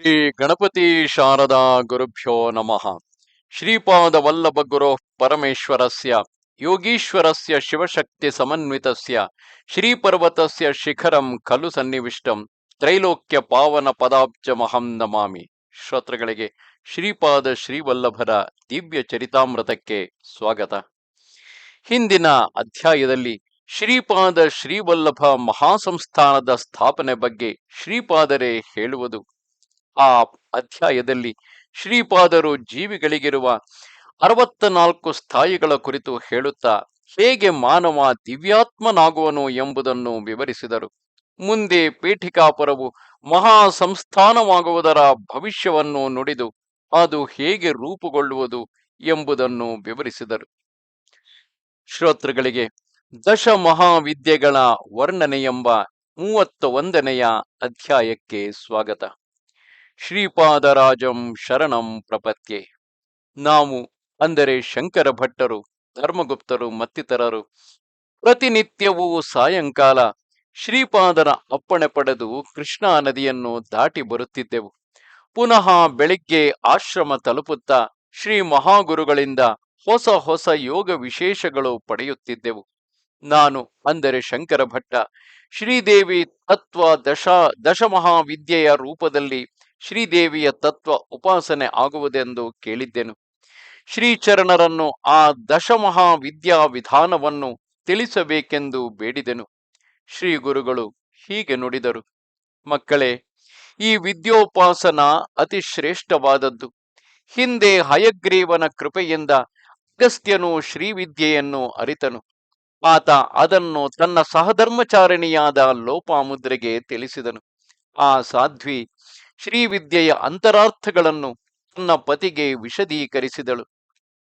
ಶ್ರೀ ಗಣಪತಿ ಶಾರದಾ ಗುರುಭ್ಯೋ ನಮಃ. ಶ್ರೀಪಾದ ವಲ್ಲಭ ಗುರು ಪರಮೇಶ್ವರಸ್ಯ, ಯೋಗೀಶ್ವರಸ್ಯ ಶಿವಶಕ್ತಿ ಸಮನ್ವಿತಸ್ಯ, ಶ್ರೀಪರ್ವತಸ್ಯ ಶಿಖರಂ ಖಲು ಸನ್ನಿವಿಷ್ಟಂ, ತ್ರೈಲೋಕ್ಯ ಪಾವನ ಪದಾಬ್ಜಮಹಂ ನಮಾಮಿ. ಶ್ರೋತೃಗಳಿಗೆ ಶ್ರೀಪಾದ ಶ್ರೀವಲ್ಲಭರ ದಿವ್ಯ ಚರಿತಾಮೃತಕ್ಕೆ ಸ್ವಾಗತ. ಹಿಂದಿನ ಅಧ್ಯಾಯದಲ್ಲಿ ಶ್ರೀಪಾದ ಶ್ರೀವಲ್ಲಭ ಮಹಾಸಂಸ್ಥಾನದ ಸ್ಥಾಪನೆ ಬಗ್ಗೆ ಶ್ರೀಪಾದರೇ ಹೇಳುವುದು. ಆ ಅಧ್ಯಾಯದಲ್ಲಿ ಶ್ರೀಪಾದರು ಜೀವಿಗಳಿಗಿರುವ ಅರವತ್ತ ನಾಲ್ಕು ಸ್ಥಾಯಿಗಳ ಕುರಿತು ಹೇಳುತ್ತಾ, ಹೇಗೆ ಮಾನವ ದಿವ್ಯಾತ್ಮನಾಗುವನು ಎಂಬುದನ್ನು ವಿವರಿಸಿದರು. ಮುಂದೆ ಪೀಠಿಕಾಪುರವು ಮಹಾ ಸಂಸ್ಥಾನವಾಗುವುದರ ಭವಿಷ್ಯವನ್ನು ನುಡಿದು, ಅದು ಹೇಗೆ ರೂಪುಗೊಳ್ಳುವುದು ಎಂಬುದನ್ನು ವಿವರಿಸಿದರು. ಶ್ರೋತೃಗಳಿಗೆ ದಶ ಮಹಾವಿದ್ಯೆಗಳ ವರ್ಣನೆ ಎಂಬ ಮೂವತ್ತ ಒಂದನೆಯ ಅಧ್ಯಾಯಕ್ಕೆ ಸ್ವಾಗತ. ಶ್ರೀಪಾದರಾಜಂ ಶರಣಂ ಪ್ರಪತ್ಯೆ ನಾವು ಅಂದರೆ ಶಂಕರ ಭಟ್ಟರು, ಧರ್ಮಗುಪ್ತರು, ಮತ್ತಿತರರು. ಪ್ರತಿನಿತ್ಯವೂ ಸಾಯಂಕಾಲ ಶ್ರೀಪಾದರ ಅಪ್ಪಣೆ ಪಡೆದು ಕೃಷ್ಣಾ ನದಿಯನ್ನು ದಾಟಿ ಬರುತ್ತಿದ್ದೆವು. ಪುನಃ ಬೆಳಿಗ್ಗೆ ಆಶ್ರಮ ತಲುಪುತ್ತಾ ಶ್ರೀ ಮಹಾಗುರುಗಳಿಂದ ಹೊಸ ಹೊಸ ಯೋಗ ವಿಶೇಷಗಳು ಪಡೆಯುತ್ತಿದ್ದೆವು. ನಾನು ಅಂದರೆ ಶಂಕರ ಭಟ್ಟ, ಶ್ರೀದೇವಿ ತತ್ವ ದಶ ದಶಮಹಾವಿದ್ಯೆಯ ರೂಪದಲ್ಲಿ ಶ್ರೀದೇವಿಯ ತತ್ವ ಉಪಾಸನೆ ಆಗುವುದೆಂದು ಕೇಳಿದ್ದೆನು. ಶ್ರೀಚರಣರನ್ನು ಆ ದಶಮಹಾ ವಿದ್ಯಾ ವಿಧಾನವನ್ನು ತಿಳಿಸಬೇಕೆಂದು ಬೇಡಿದೆನು. ಶ್ರೀ ಗುರುಗಳು ಹೀಗೆ ನುಡಿದರು. ಮಕ್ಕಳೇ, ಈ ವಿದ್ಯೋಪಾಸನ ಅತಿ ಶ್ರೇಷ್ಠವಾದದ್ದು. ಹಿಂದೆ ಹಯಗ್ರೀವನ ಕೃಪೆಯಿಂದ ಅಗಸ್ತ್ಯನು ಶ್ರೀವಿದ್ಯೆಯನ್ನು ಅರಿತನು. ಆತ ಅದನ್ನು ತನ್ನ ಸಹಧರ್ಮಚಾರಿಣಿಯಾದ ಲೋಪಾಮುದ್ರೆಗೆ ತಿಳಿಸಿದನು. ಆ ಸಾಧ್ವಿ ಶ್ರೀವಿದ್ಯೆಯ ಅಂತರಾರ್ಥಗಳನ್ನು ತನ್ನ ಪತಿಗೆ ವಿಶದೀಕರಿಸಿದಳು.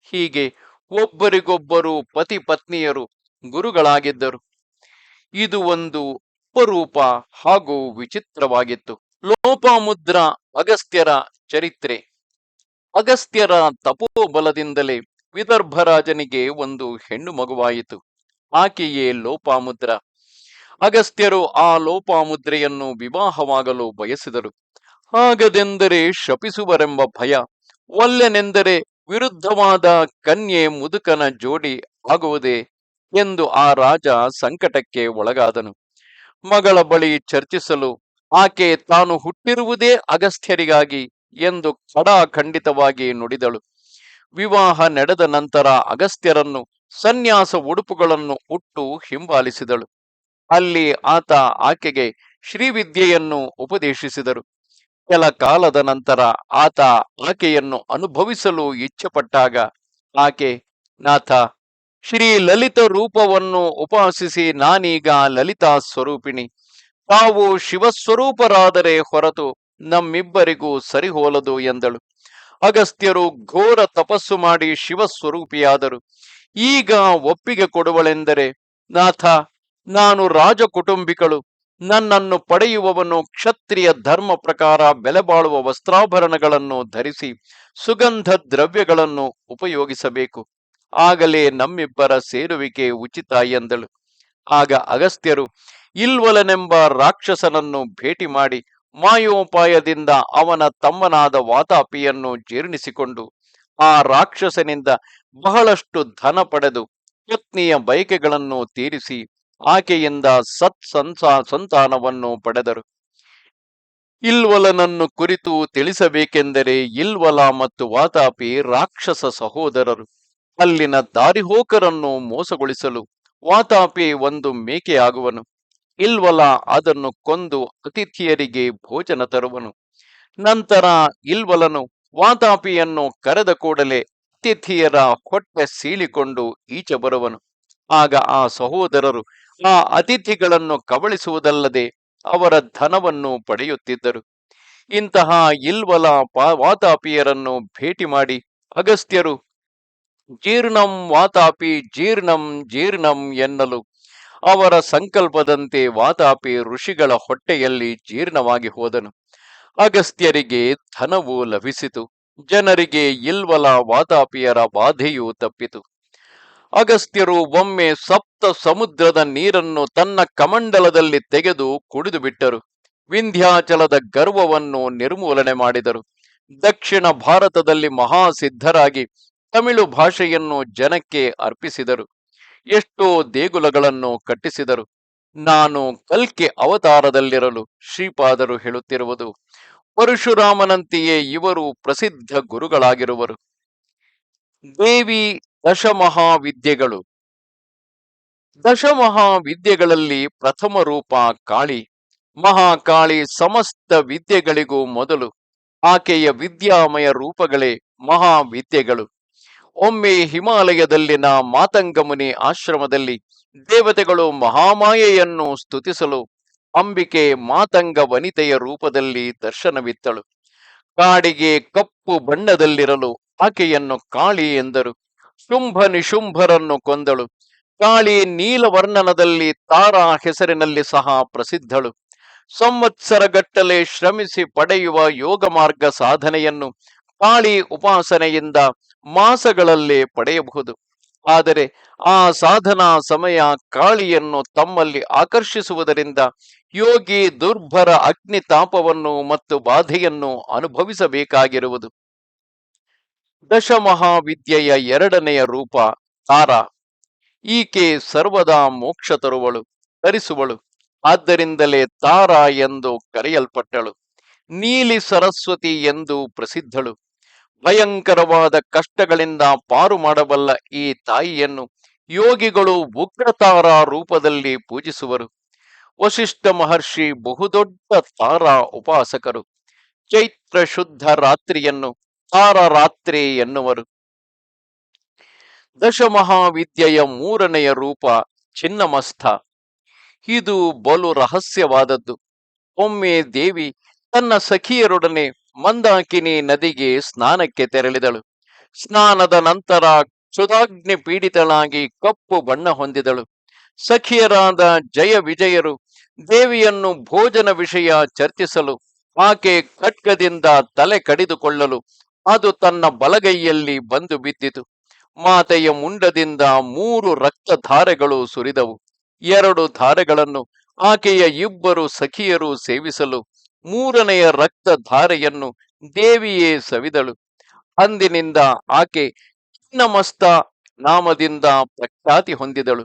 ಹೀಗೆ ಒಬ್ಬರಿಗೊಬ್ಬರು ಪತಿ ಪತ್ನಿಯರು ಗುರುಗಳಾಗಿದ್ದರು. ಇದು ಒಂದು ಅಪರೂಪ ಹಾಗೂ ವಿಚಿತ್ರವಾಗಿತ್ತು. ಲೋಪಾಮುದ್ರ ಅಗಸ್ತ್ಯರ ಚರಿತ್ರೆ. ಅಗಸ್ತ್ಯರ ತಪೋಬಲದಿಂದಲೇ ವಿದರ್ಭರಾಜನಿಗೆ ಒಂದು ಹೆಣ್ಣು ಮಗುವಾಯಿತು. ಆಕೆಯೇ ಲೋಪಾಮುದ್ರ. ಅಗಸ್ತ್ಯರು ಆ ಲೋಪಾಮುದ್ರೆಯನ್ನು ವಿವಾಹವಾಗಲು ಬಯಸಿದರು. ಹಾಗದೆಂದರೆ ಶಪಿಸುವರೆಂಬ ಭಯ ಒಲ್ಲೆನೆಂದರೆ ವಿರುದ್ಧವಾದ ಕನ್ಯೆ ಮುದುಕನ ಜೋಡಿ ಆಗುವುದೇ ಎಂದು ಆ ರಾಜ ಸಂಕಟಕ್ಕೆ ಒಳಗಾದನು. ಮಗಳ ಬಳಿ ಚರ್ಚಿಸಲು ಆಕೆ ತಾನು ಹುಟ್ಟಿರುವುದೇ ಅಗಸ್ತ್ಯರಿಗಾಗಿ ಎಂದು ಕಡಾಖಂಡಿತವಾಗಿ ನುಡಿದಳು. ವಿವಾಹ ನಡೆದ ನಂತರ ಅಗಸ್ತ್ಯರನ್ನು ಸನ್ಯಾಸ ಉಡುಪುಗಳನ್ನು ಉಟ್ಟು ಹಿಂಬಾಲಿಸಿದಳು. ಅಲ್ಲಿ ಆತ ಆಕೆಗೆ ಶ್ರೀವಿದ್ಯೆಯನ್ನು ಉಪದೇಶಿಸಿದರು. ಕೆಲ ಕಾಲದ ನಂತರ ಆತ ಆಕೆಯನ್ನು ಅನುಭವಿಸಲು ಇಚ್ಛೆಪಟ್ಟಾಗ ಆಕೆ, ನಾಥ, ಶ್ರೀ ಲಲಿತ ರೂಪವನ್ನು ಉಪಾಸಿಸಿ ನಾನೀಗ ಲಲಿತಾ ಸ್ವರೂಪಿಣಿ. ತಾವು ಶಿವಸ್ವರೂಪರಾದರೆ ಹೊರತು ನಮ್ಮಿಬ್ಬರಿಗೂ ಸರಿಹೋಲದು ಎಂದಳು. ಅಗಸ್ತ್ಯರು ಘೋರ ತಪಸ್ಸು ಮಾಡಿ ಶಿವಸ್ವರೂಪಿಯಾದರು. ಈಗ ಒಪ್ಪಿಗೆ ಕೊಡುವಳೆಂದರೆ, ನಾಥ, ನಾನು ರಾಜ ಕುಟುಂಬಿಕಳು ನನ್ನನ್ನು ಪಡೆಯುವವನು ಕ್ಷತ್ರಿಯ ಧರ್ಮ ಪ್ರಕಾರ ಬೆಲೆ ಬಾಳುವ ವಸ್ತ್ರಾಭರಣಗಳನ್ನು ಧರಿಸಿ ಸುಗಂಧ ದ್ರವ್ಯಗಳನ್ನು ಉಪಯೋಗಿಸಬೇಕು. ಆಗಲೇ ನಮ್ಮಿಬ್ಬರ ಸೇರುವಿಕೆ ಉಚಿತ ಎಂದಳು. ಆಗ ಅಗಸ್ತ್ಯರು, ಇಲ್ವಲನೆಂಬ ರಾಕ್ಷಸನನ್ನು ಭೇಟಿ ಮಾಡಿ ಮಾಯೋಪಾಯದಿಂದ ಅವನ ತಮ್ಮನಾದ ವಾತಾಪಿಯನ್ನು ಜೀರ್ಣಿಸಿಕೊಂಡು ಆ ರಾಕ್ಷಸನಿಂದ ಬಹಳಷ್ಟು ಧನ ಪಡೆದು ಪತ್ನಿಯ ಬಯಕೆಗಳನ್ನು ತೀರಿಸಿ ಆಕೆಯಿಂದ ಸತ್ ಸಂಸಾ ಸಂತಾನವನ್ನು ಪಡೆದರು. ಇಲ್ವಲನನ್ನು ಕುರಿತು ತಿಳಿಸಬೇಕೆಂದರೆ ಇಲ್ವಲ ಮತ್ತು ವಾತಾಪಿ ರಾಕ್ಷಸ ಸಹೋದರರು. ಅಲ್ಲಿನ ದಾರಿಹೋಕರನ್ನು ಮೋಸಗೊಳಿಸಲು ವಾತಾಪಿ ಒಂದು ಮೇಕೆಯಾಗುವನು. ಇಲ್ವಲ ಅದನ್ನು ಕೊಂದು ಅತಿಥಿಯರಿಗೆ ಭೋಜನ ತರುವನು. ನಂತರ ಇಲ್ವಲನು ವಾತಾಪಿಯನ್ನು ಕರೆದ ಕೂಡಲೇ ಅತಿಥಿಯರ ಹೊಟ್ಟೆ ಸೀಳಿಕೊಂಡು ಈಚೆ ಬರುವನು. ಆಗ ಆ ಸಹೋದರರು ಆ ಅತಿಥಿಗಳನ್ನು ಕಬಳಿಸುವುದಲ್ಲದೆ ಅವರ ಧನವನ್ನು ಪಡೆಯುತ್ತಿದ್ದರು. ಇಂತಹ ಇಲ್ವಲ ವಾತಾಪಿಯರನ್ನು ಭೇಟಿ ಮಾಡಿ, ಅಗಸ್ತ್ಯರು, ಜೀರ್ಣಂ ವಾತಾಪಿ, ಜೀರ್ಣಂ ಜೀರ್ಣಂ ಎನ್ನಲು ಅವರ ಸಂಕಲ್ಪದಂತೆ ವಾತಾಪಿ ಋಷಿಗಳ ಹೊಟ್ಟೆಯಲ್ಲಿ ಜೀರ್ಣವಾಗಿ ಹೋದನು. ಅಗಸ್ತ್ಯರಿಗೆ ಧನವು ಲಭಿಸಿತು. ಜನರಿಗೆ ಇಲ್ವಲ ವಾತಾಪಿಯರ ಬಾಧೆಯೂ ತಪ್ಪಿತು. ಅಗಸ್ತ್ಯರು ಒಮ್ಮೆ ಸಪ್ತ ಸಮುದ್ರದ ನೀರನ್ನು ತನ್ನ ಕಮಂಡಲದಲ್ಲಿ ತೆಗೆದು ಕುಡಿದುಬಿಟ್ಟರು. ವಿಂಧ್ಯಾಚಲದ ಗರ್ವವನ್ನು ನಿರ್ಮೂಲನೆ ಮಾಡಿದರು. ದಕ್ಷಿಣ ಭಾರತದಲ್ಲಿ ಮಹಾಸಿದ್ಧರಾಗಿ ತಮಿಳು ಭಾಷೆಯನ್ನು ಜನಕ್ಕೆ ಅರ್ಪಿಸಿದರು. ಎಷ್ಟೋ ದೇಗುಲಗಳನ್ನು ಕಟ್ಟಿಸಿದರು. ನಾನು ಕಲ್ಕೆ ಅವತಾರದಲ್ಲಿರಲು ಶ್ರೀಪಾದರು ಹೇಳುತ್ತಿರುವುದು, ಪರಶುರಾಮನಂತೆಯೇ ಇವರು ಪ್ರಸಿದ್ಧ ಗುರುಗಳಾಗಿರುವರು. ದೇವಿ ದಶಮಹಾವಿದ್ಯೆಗಳು. ದಶಮಹಾವಿದ್ಯೆಗಳಲ್ಲಿ ಪ್ರಥಮ ರೂಪ ಕಾಳಿ. ಮಹಾಕಾಳಿ ಸಮಸ್ತ ವಿದ್ಯೆಗಳಿಗೂ ಮೊದಲು. ಆಕೆಯ ವಿದ್ಯಾಮಯ ರೂಪಗಳೇ ಮಹಾವಿದ್ಯೆಗಳು. ಒಮ್ಮೆ ಹಿಮಾಲಯದಲ್ಲಿನ ಮಾತಂಗಮುನಿ ಆಶ್ರಮದಲ್ಲಿ ದೇವತೆಗಳು ಮಹಾಮಾಯೆಯನ್ನು ಸ್ತುತಿಸಲು ಅಂಬಿಕೆ ಮಾತಂಗ ವನಿತೆಯ ರೂಪದಲ್ಲಿ ದರ್ಶನವಿತ್ತಳು. ಕಾಡಿಗೆ ಕಪ್ಪು ಬಣ್ಣದಲ್ಲಿರಲು ಆಕೆಯನ್ನು ಕಾಳಿ ಎಂದರು. ಶುಂಭ ನಿಶುಂಭರನ್ನು ಕೊಂದಳು. ಕಾಳಿ ನೀಲವರ್ಣನದಲ್ಲಿ ತಾರಾ ಹೆಸರಿನಲ್ಲಿ ಸಹ ಪ್ರಸಿದ್ಧಳು. ಸಂವತ್ಸರಗಟ್ಟಲೆ ಶ್ರಮಿಸಿ ಪಡೆಯುವ ಯೋಗ ಮಾರ್ಗ ಸಾಧನೆಯನ್ನು ಕಾಳಿ ಉಪಾಸನೆಯಿಂದ ಮಾಸಗಳಲ್ಲೇ ಪಡೆಯಬಹುದು. ಆದರೆ ಆ ಸಾಧನಾ ಸಮಯ ಕಾಳಿಯನ್ನು ತಮ್ಮಲ್ಲಿ ಆಕರ್ಷಿಸುವುದರಿಂದ ಯೋಗಿ ದುರ್ಭರ ಅಗ್ನಿ ತಾಪವನ್ನು ಮತ್ತು ಬಾಧೆಯನ್ನು ಅನುಭವಿಸಬೇಕಾಗಿರುವುದು. ದಶಮಹಾವಿದ್ಯೆಯ ಎರಡನೆಯ ರೂಪ ತಾರಾ. ಈಕೆ ಸರ್ವದಾ ಮೋಕ್ಷ ತರುವಳು, ತರಿಸುವಳು, ಆದ್ದರಿಂದಲೇ ತಾರಾ ಎಂದು ಕರೆಯಲ್ಪಟ್ಟಳು. ನೀಲಿ ಸರಸ್ವತಿ ಎಂದು ಪ್ರಸಿದ್ಧಳು. ಭಯಂಕರವಾದ ಕಷ್ಟಗಳಿಂದ ಪಾರು ಮಾಡಬಲ್ಲ ಈ ತಾಯಿಯನ್ನು ಯೋಗಿಗಳು ಉಗ್ರತಾರ ರೂಪದಲ್ಲಿ ಪೂಜಿಸುವರು. ವಶಿಷ್ಠ ಮಹರ್ಷಿ ಬಹುದೊಡ್ಡ ತಾರಾ ಉಪಾಸಕರು. ಚೈತ್ರ ಶುದ್ಧ ರಾತ್ರಿಯನ್ನು ತಾರರಾತ್ರಿ ಎನ್ನುವರು. ದಶಮಹಾವಿದ್ಯೆಯ ಮೂರನೆಯ ರೂಪ ಚಿನ್ನಮಸ್ಥ. ಇದು ಬಲು ರಹಸ್ಯವಾದದ್ದು. ಒಮ್ಮೆ ದೇವಿ ತನ್ನ ಸಖಿಯರೊಡನೆ ಮಂದಾಕಿನಿ ನದಿಗೆ ಸ್ನಾನಕ್ಕೆ ತೆರಳಿದಳು. ಸ್ನಾನದ ನಂತರ ಕ್ಷುಧಾಗ್ನಿ ಪೀಡಿತಳಾಗಿ ಕಪ್ಪು ಬಣ್ಣ ಹೊಂದಿದಳು. ಸಖಿಯರಾದ ಜಯ ವಿಜಯರು ದೇವಿಯನ್ನು ಭೋಜನ ವಿಷಯ ಚರ್ಚಿಸಲು, ಆಕೆ ಖಡ್ಗದಿಂದ ತಲೆ ಕಡಿದುಕೊಳ್ಳಲು ಅದು ತನ್ನ ಬಲಗೈಯಲ್ಲಿ ಬಂದು ಬಿದ್ದಿತು. ಮಾತೆಯ ಮುಂಡದಿಂದ ಮೂರು ರಕ್ತಧಾರೆಗಳು ಸುರಿದವು. ಎರಡು ಧಾರೆಗಳನ್ನು ಆಕೆಯ ಇಬ್ಬರು ಸಖಿಯರು ಸೇವಿಸಲು, ಮೂರನೆಯ ರಕ್ತಧಾರೆಯನ್ನು ದೇವಿಯೇ ಸವಿದಳು. ಅಂದಿನಿಂದ ಆಕೆ ಚಿನ್ನಮಸ್ತ ನಾಮದಿಂದ ಪ್ರಖ್ಯಾತಿ ಹೊಂದಿದಳು.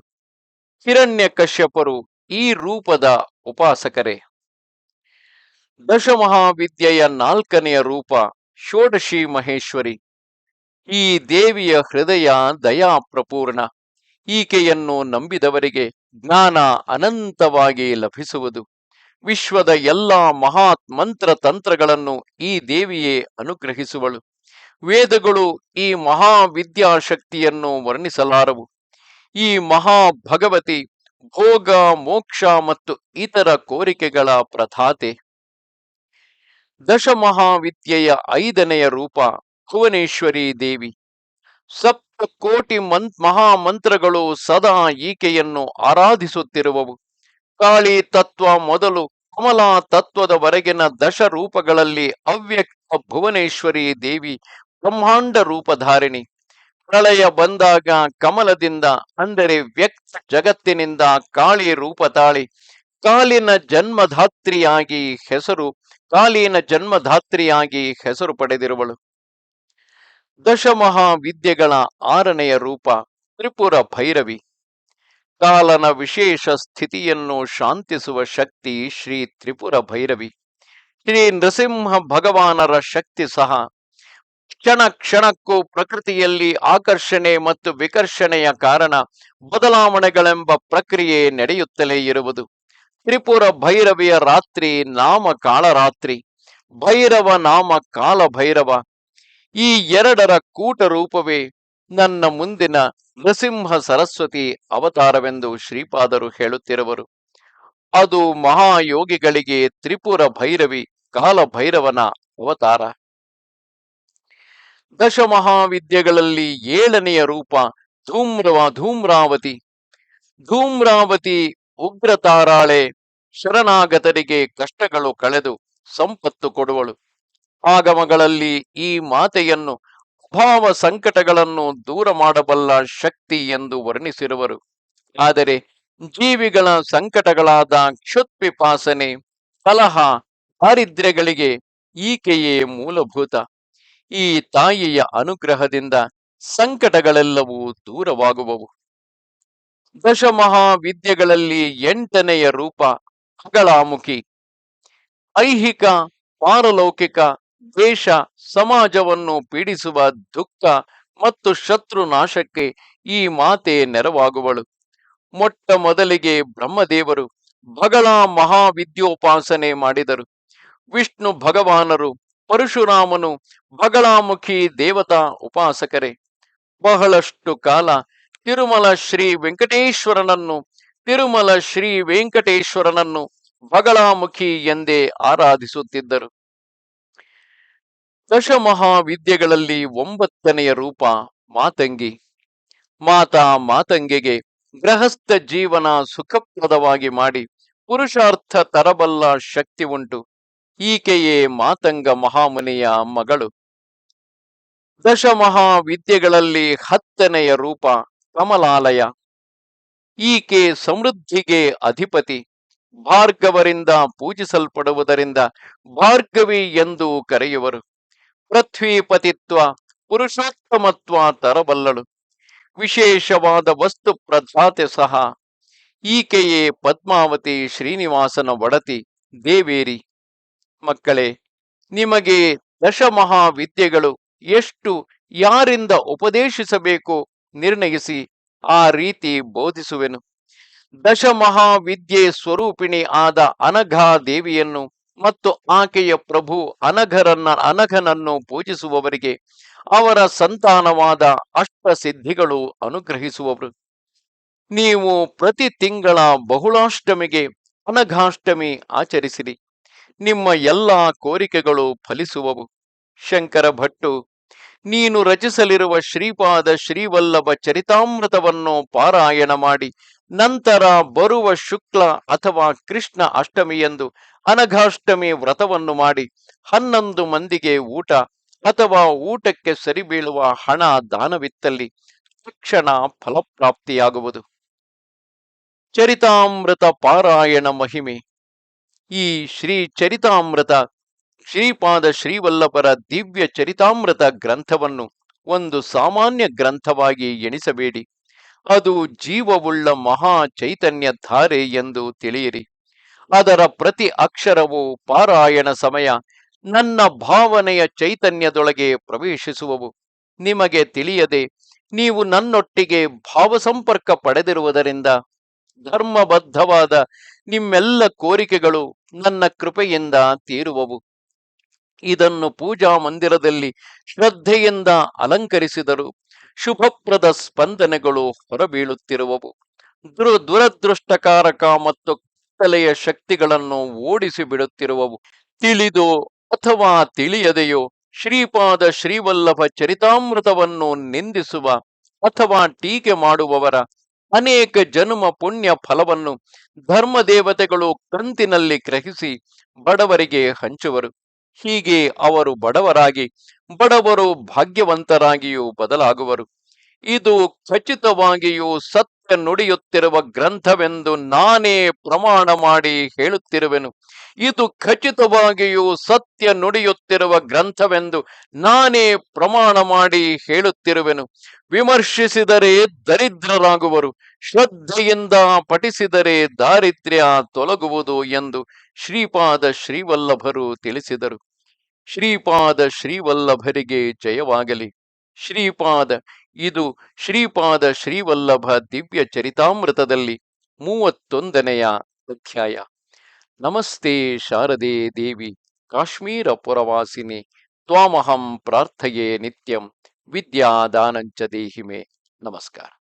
ಹಿರಣ್ಯ ಕಶ್ಯಪರು ಈ ರೂಪದ ಉಪಾಸಕರೇ. ದಶಮಹಾವಿದ್ಯೆಯ ನಾಲ್ಕನೆಯ ರೂಪ ಷೋಡಶಿ ಮಹೇಶ್ವರಿ, ಈ ದೇವಿಯ ಹೃದಯ ದಯಾ ಪ್ರಪೂರ್ಣ ಈಕೆಯನ್ನು ನಂಬಿದವರಿಗೆ ಜ್ಞಾನ ಅನಂತವಾಗಿ ಲಭಿಸುವುದು. ವಿಶ್ವದ ಎಲ್ಲಾ ಮಹಾತ್ ಮಂತ್ರ ತಂತ್ರಗಳನ್ನು ಈ ದೇವಿಯೇ ಅನುಗ್ರಹಿಸುವಳು. ವೇದಗಳು ಈ ಮಹಾವಿದ್ಯಾಶಕ್ತಿಯನ್ನು ವರ್ಣಿಸಲಾರವು. ಈ ಮಹಾ ಭಗವತಿ ಭೋಗ, ಮೋಕ್ಷ ಮತ್ತು ಇತರ ಕೋರಿಕೆಗಳ ಪ್ರಧಾತೆ. ದಶಮಹಾವಿದ್ಯೆಯ ಐದನೆಯ ರೂಪ ಭುವನೇಶ್ವರಿ ದೇವಿ. ಸಪ್ತ ಕೋಟಿ ಮಂತ್ ಮಹಾಮಂತ್ರಗಳು ಸದಾ ಈಕೆಯನ್ನು ಆರಾಧಿಸುತ್ತಿರುವವು. ಕಾಳಿ ತತ್ವ ಮೊದಲು ಕಮಲಾ ತತ್ವದವರೆಗಿನ ದಶ ರೂಪಗಳಲ್ಲಿ ಅವ್ಯಕ್ತ ಭುವನೇಶ್ವರಿ ದೇವಿ ಬ್ರಹ್ಮಾಂಡ ರೂಪಧಾರಿಣಿ. ಪ್ರಳಯ ಬಂದಾಗ ಕಮಲದಿಂದ ಅಂದರೆ ವ್ಯಕ್ತ ಜಗತ್ತಿನಿಂದ ಕಾಳಿ ರೂಪ ತಾಳಿ ಕಾಲಿನ ಜನ್ಮಧಾತ್ರಿಯಾಗಿ ಹೆಸರು, ಕಾಲಿನ ಜನ್ಮಧಾತ್ರಿಯಾಗಿ ಹೆಸರು ಪಡೆದಿರುವಳು. ದಶಮಹಾವಿದ್ಯೆಗಳ ಆರನೆಯ ರೂಪ, ತ್ರಿಪುರ ಭೈರವಿ. ಕಾಲನ ವಿಶೇಷ ಸ್ಥಿತಿಯನ್ನು ಶಾಂತಿಸುವ ಶಕ್ತಿ ಶ್ರೀ ತ್ರಿಪುರ ಭೈರವಿ. ಶ್ರೀ ನೃಸಿಂಹ ಭಗವಾನರ ಶಕ್ತಿ ಸಹ. ಕ್ಷಣ ಕ್ಷಣಕ್ಕೂ ಪ್ರಕೃತಿಯಲ್ಲಿ ಆಕರ್ಷಣೆ ಮತ್ತು ವಿಕರ್ಷಣೆಯ ಕಾರಣ ಬದಲಾವಣೆಗಳೆಂಬ ಪ್ರಕ್ರಿಯೆ ನಡೆಯುತ್ತಲೇ ಇರುವುದು. ತ್ರಿಪುರ ಭೈರವಿಯ ರಾತ್ರಿ, ನಾಮ ಕಾಳರಾತ್ರಿ. ಭೈರವ, ನಾಮ ಕಾಲ ಭೈರವ ಈ ಎರಡರ ಕೂಟ ರೂಪವೇ ನನ್ನ ಮುಂದಿನ ನೃಸಿಂಹ ಸರಸ್ವತಿ ಅವತಾರವೆಂದು ಶ್ರೀಪಾದರು ಹೇಳುತ್ತಿರುವರು. ಅದು ಮಹಾಯೋಗಿಗಳಿಗೆ ತ್ರಿಪುರ ಭೈರವಿ ಕಾಲ ಭೈರವನ ಅವತಾರ. ದಶಮಹಾವಿದ್ಯೆಗಳಲ್ಲಿ ಏಳನೆಯ ರೂಪ ಧೂಮ್ರವ ಧೂಮ್ರಾವತಿ. ಧೂಮ್ರಾವತಿ ಉಗ್ರ ತಾರಾಳೆ ಶರಣಾಗತರಿಗೆ ಕಷ್ಟಗಳು ಕಳೆದು ಸಂಪತ್ತು ಕೊಡುವಳು. ಆಗಮಗಳಲ್ಲಿ ಈ ಮಾತೆಯನ್ನು ಅಭಾವ ಸಂಕಟಗಳನ್ನು ದೂರ ಮಾಡಬಲ್ಲ ಶಕ್ತಿ ಎಂದು ವರ್ಣಿಸಿರುವರು. ಆದರೆ ಜೀವಿಗಳ ಸಂಕಟಗಳಾದ ಕ್ಷುತ್ಪಿಪಾಸನೆ, ಕಲಹ, ದಾರಿದ್ರ್ಯಗಳಿಗೆ ಈಕೆಯೇ ಮೂಲಭೂತ. ಈ ತಾಯಿಯ ಅನುಗ್ರಹದಿಂದ ಸಂಕಟಗಳೆಲ್ಲವೂ ದೂರವಾಗುವವು. ದಶಮಹಾವಿದ್ಯೆಗಳಲ್ಲಿ ಎಂಟನೆಯ ರೂಪ ಅಗಳಾಮುಖಿ ಐಹಿಕ, ಪಾರಲೌಕಿಕ, ದ್ವೇಷ, ಸಮಾಜವನ್ನು ಪೀಡಿಸುವ ದುಃಖ ಮತ್ತು ಶತ್ರು ನಾಶಕ್ಕೆ ಈ ಮಾತೆ ನೆರವಾಗುವಳು. ಮೊಟ್ಟ ಮೊದಲಿಗೆ ಬ್ರಹ್ಮದೇವರು ಬಗಳ ಮಹಾವಿದ್ಯೋಪಾಸನೆ ಮಾಡಿದರು. ವಿಷ್ಣು ಭಗವಾನರು ಪರಶುರಾಮನು ಬಗಳಾಮುಖಿ ದೇವತಾ ಉಪಾಸಕರೇ. ಬಹಳಷ್ಟು ಕಾಲ ತಿರುಮಲ ಶ್ರೀ ವೆಂಕಟೇಶ್ವರನನ್ನು, ತಿರುಮಲ ಶ್ರೀ ವೆಂಕಟೇಶ್ವರನನ್ನು ಬಗಳಾಮುಖಿ ಎಂದೇ ಆರಾಧಿಸುತ್ತಿದ್ದರು. ದಶಮಹಾವಿದ್ಯೆಗಳಲ್ಲಿ ಒಂಬತ್ತನೆಯ ರೂಪ ಮಾತಂಗಿ. ಮಾತಾ ಮಾತಂಗಿಗೆ ಗೃಹಸ್ಥ ಜೀವನ ಸುಖಪ್ರದವಾಗಿ ಮಾಡಿ ಪುರುಷಾರ್ಥ ತರಬಲ್ಲ ಶಕ್ತಿ ಉಂಟು. ಈಕೆಯೇ ಮಾತಂಗ ಮಹಾಮುನಿಯ ಮಗಳು. ದಶಮಹಾವಿದ್ಯೆಗಳಲ್ಲಿ ಹತ್ತನೆಯ ರೂಪ ಕಮಲಾಲಯ. ಈಕೆ ಸಮೃದ್ಧಿಗೆ ಅಧಿಪತಿ. ಭಾರ್ಗವರಿಂದ ಪೂಜಿಸಲ್ಪಡುವುದರಿಂದ ಭಾರ್ಗವಿ ಎಂದು ಕರೆಯುವರು. ಪೃಥ್ವಿಪತಿತ್ವ, ಪುರುಷೋತ್ತಮತ್ವ ತರಬಲ್ಲಳು. ವಿಶೇಷವಾದ ವಸ್ತು ಪ್ರಧಾತೆ ಸಹ. ಈಕೆಯೇ ಪದ್ಮಾವತಿ ಶ್ರೀನಿವಾಸನ ಒಡತಿ, ದೇವೇರಿ. ಮಕ್ಕಳೇ, ನಿಮಗೆ ದಶಮಹಾವಿದ್ಯೆಗಳು ಎಷ್ಟು ಯಾರಿಂದ ಉಪದೇಶಿಸಬೇಕು? ನಿರ್ಣಯಿಸಿ ಆ ರೀತಿ ಬೋಧಿಸುವೆನು. ದಶಮಹಾವಿದ್ಯೆ ಸ್ವರೂಪಿಣಿ ಆದ ಅನಘಾ ದೇವಿಯನ್ನು ಮತ್ತು ಆಕೆಯ ಪ್ರಭು ಅನಘರನ್ನ ಅನಘನನ್ನು ಪೂಜಿಸುವವರಿಗೆ ಅವರ ಸಂತಾನವಾದ ಅಷ್ಟಸಿದ್ಧಿಗಳು ಅನುಗ್ರಹಿಸುವವರು. ನೀವು ಪ್ರತಿ ತಿಂಗಳ ಬಹುಳಾಷ್ಟಮಿಗೆ ಅನಘಾಷ್ಟಮಿ ಆಚರಿಸಿರಿ. ನಿಮ್ಮ ಎಲ್ಲಾ ಕೋರಿಕೆಗಳು ಫಲಿಸುವವು. ಶಂಕರ ಭಟ್ಟು ನೀನು ರಚಿಸಲಿರುವ ಶ್ರೀಪಾದ ಶ್ರೀವಲ್ಲಭ ಚರಿತಾಮೃತವನ್ನು ಪಾರಾಯಣ ಮಾಡಿ, ನಂತರ ಬರುವ ಶುಕ್ಲ ಅಥವಾ ಕೃಷ್ಣ ಅಷ್ಟಮಿಯಂದು ಅನಘಾಷ್ಟಮಿ ವ್ರತವನ್ನು ಮಾಡಿ, ಹನ್ನೊಂದು ಮಂದಿಗೆ ಊಟ ಅಥವಾ ಊಟಕ್ಕೆ ಸರಿಬೀಳುವ ಹಣ ದಾನವಿತ್ತಲ್ಲಿ ತಕ್ಷಣ ಫಲಪ್ರಾಪ್ತಿಯಾಗುವುದು. ಚರಿತಾಮೃತ ಪಾರಾಯಣ ಮಹಿಮೆ. ಈ ಶ್ರೀ ಚರಿತಾಮೃತ ಶ್ರೀಪಾದ ಶ್ರೀವಲ್ಲಭರ ದಿವ್ಯ ಚರಿತಾಮೃತ ಗ್ರಂಥವನ್ನು ಒಂದು ಸಾಮಾನ್ಯ ಗ್ರಂಥವಾಗಿ ಎಣಿಸಬೇಡಿ. ಅದು ಜೀವವುಳ್ಳ ಮಹಾ ಚೈತನ್ಯ ಧಾರೆ ಎಂದು ತಿಳಿಯಿರಿ. ಅದರ ಪ್ರತಿ ಅಕ್ಷರವು ಪಾರಾಯಣ ಸಮಯ, ನನ್ನ ಭಾವನೆಯ ಚೈತನ್ಯದೊಳಗೆ ಪ್ರವೇಶಿಸುವವು. ನಿಮಗೆ ತಿಳಿಯದೆ ನೀವು ನನ್ನೊಟ್ಟಿಗೆ ಭಾವಸಂಪರ್ಕ ಪಡೆದಿರುವುದರಿಂದ ಧರ್ಮಬದ್ಧವಾದ ನಿಮ್ಮೆಲ್ಲ ಕೋರಿಕೆಗಳು ನನ್ನ ಕೃಪೆಯಿಂದ ತೀರುವವು. ಇದನ್ನು ಪೂಜಾ ಮಂದಿರದಲ್ಲಿ ಶ್ರದ್ಧೆಯಿಂದ ಅಲಂಕರಿಸಿದರು. ಶುಭಪ್ರದ ಸ್ಪಂದನೆಗಳು ಹೊರಬೀಳುತ್ತಿರುವವು. ದುರ, ದುರದೃಷ್ಟಕಾರಕ ಮತ್ತು ಕತ್ತಲೆಯ ಶಕ್ತಿಗಳನ್ನು ಓಡಿಸಿ ಬಿಡುತ್ತಿರುವವು ತಿಳಿದು ಅಥವಾ ತಿಳಿಯದೆಯೋ ಶ್ರೀಪಾದ ಶ್ರೀವಲ್ಲಭ ಚರಿತಾಮೃತವನ್ನು ನಿಂದಿಸುವ ಅಥವಾ ಟೀಕೆ ಮಾಡುವವರ ಅನೇಕ ಜನ್ಮ ಪುಣ್ಯ ಫಲವನ್ನು ಧರ್ಮ ದೇವತೆಗಳು ಕಂತಿನಲ್ಲಿ ಗ್ರಹಿಸಿ ಬಡವರಿಗೆ ಹಂಚುವರು. ಹೀಗೆ ಅವರು ಬಡವರಾಗಿ ಬಡವರು ಭಾಗ್ಯವಂತರಾಗಿಯೂ ಬದಲಾಗುವರು. ಇದು ಖಚಿತವಾಗಿಯೂ ಸತ್ಯ ನುಡಿಯುತ್ತಿರುವ ಗ್ರಂಥವೆಂದು ನಾನೇ ಪ್ರಮಾಣ ಮಾಡಿ ಹೇಳುತ್ತಿರುವೆನು. ಇದು ಖಚಿತವಾಗಿಯೂ ಸತ್ಯ ನುಡಿಯುತ್ತಿರುವ ಗ್ರಂಥವೆಂದು ನಾನೇ ಪ್ರಮಾಣ ಮಾಡಿ ಹೇಳುತ್ತಿರುವೆನು. ವಿಮರ್ಶಿಸಿದರೆ ದರಿದ್ರರಾಗುವರು, ಶ್ರದ್ಧೆಯಿಂದ ಪಠಿಸಿದರೆ ದಾರಿದ್ರ್ಯ ತೊಲಗುವುದು ಎಂದು ಶ್ರೀಪಾದ ಶ್ರೀವಲ್ಲಭರು ತಿಳಿಸಿದರು. ಶ್ರೀಪಾದ ಶ್ರೀವಲ್ಲಭರಿಗೆ ಜಯವಾಗಲಿ. ಶ್ರೀಪಾದ, ಇದು ಶ್ರೀಪಾದ ಶ್ರೀವಲ್ಲಭ ದಿವ್ಯ ಚರಿತಾಮೃತದಲ್ಲಿ ಮೂವತ್ತೊಂದನೆಯ ಅಧ್ಯಾಯ. ನಮಸ್ತೆ ಶಾರದೆ ದೇವಿ, ಕಾಶ್ಮೀರ ಪುರವಾಸಿನಿ, ತ್ವಾಮಹಂ ಪ್ರಾರ್ಥಯೇ ನಿತ್ಯಂ, ವಿದ್ಯಾದಾನಂಚ ದೇಹಿಮೆ. ನಮಸ್ಕಾರ.